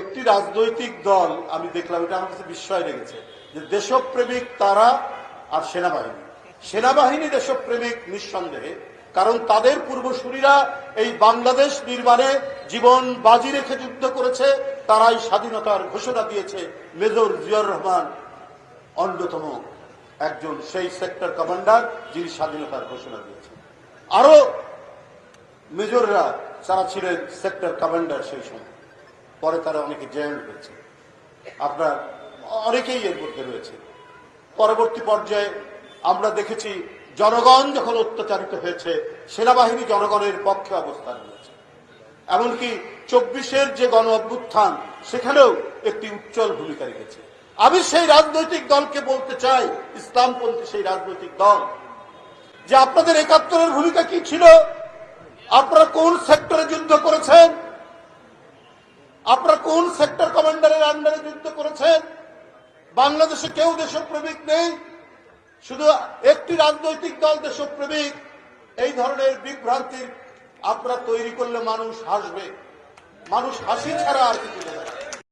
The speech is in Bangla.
একটি রাজনৈতিক দল, আমি দেখলাম, এটা আমার কাছে বিস্ময় লেগেছে, যে দেশপ্রেমিক তারা আর সেনাবাহিনী। সেনাবাহিনী দেশপ্রেমিক নিঃসন্দেহে, কারণ তাদের পূর্বসূরীরা এই বাংলাদেশ নির্মাণে জীবন বাজি রেখে যুদ্ধ করেছে, তারাই স্বাধীনতার ঘোষণা দিয়েছে মেজর জিয়র রহমান, অন্যতম একজন সেই সেক্টর কমান্ডার যিনি স্বাধীনতার ঘোষণা দিয়েছেন। আরও মেজররা, যারা ছিলেন সেক্টর কমান্ডার সেই সময়। পরে তারা অনেকে জয়েন হয়েছে। আপনার অনেকেই এর মধ্যে রয়েছে। পরবর্তী পর্যায়ে আমরা দেখেছি জনগণ যখন অত্যাচারিত হয়েছে, সেনাবাহিনী জনগণের পক্ষে অবস্থান নিয়েছে। এমনকি চব্বিশের যে গণ অভ্যুত্থান, সেখানেও একটি উজ্জ্বল ভূমিকা রেখেছে। আমি সেই রাজনৈতিক দলকে বলতে চাই, ইসলামপন্থী সেই রাজনৈতিক দল, যে আপনাদের একাত্তরের ভূমিকা কি ছিল? আপনারা কোন সেক্টরে আপনারা কোন সেক্টর কমান্ডারের আন্ডারে যুদ্ধ করেছেন? বাংলাদেশে কেউ দেশপ্রেমিক নেই। শুধু একটি রাজনৈতিক দল দেশপ্রেমিক। এই ধরনের বিভ্রান্তির আপনারা তৈরি করলে মানুষ হাসবে। মানুষ হাসি ছাড়া আর কিছু।